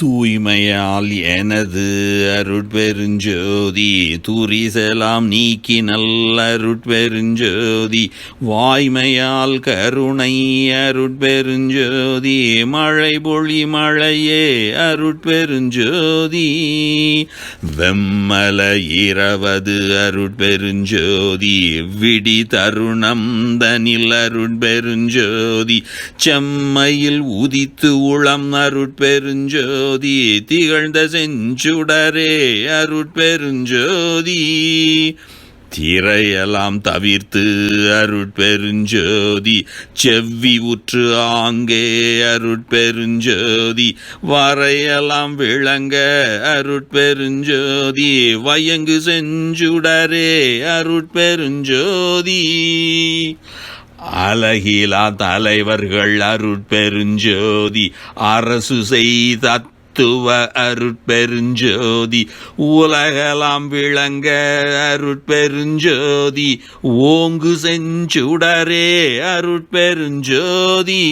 தூய்மையால் எனது அருட்பெருஞ்சோதி துரிசலாம் நீக்கி நல்ல அருட்பெருஞ்சோதி வாய்மையால் கருணை அருட்பெருஞ்சோதி மழை பொழி மழையே அருட்பெருஞ்சோதி வெம்மல இரவது அருட்பெருஞ்சோதி விடி தருணம் தனில் அருட்பெருஞ்சோதி செம்மையில் உதித்து உளம் அருட்பெருஞ்சோதி ஜோதி திகழ்ந்த செஞ்சுடரே அருட்பெருஞ்சோதி. திரையெல்லாம் தவிர்த்து அருட்பெருஞ்சோதி. செவ்வி உற்று ஆங்கே அருட்பெருஞ்சோதி. வரையெல்லாம் விளங்க அருட்பெருஞ்சோதி. வயங்கு செஞ்சுடரே அருட்பெருஞ்சோதி. அழகிலா தலைவர்கள் அருட்பெருஞ்சோதி. அரசு செய்த தத்துவ அருட்பெருஞ்சோதி உலகலாம் விளங்க அருட்பெருஞ்சோதி ஓங்கு செஞ்சுடரே அருட்பெருஞ்சோதி.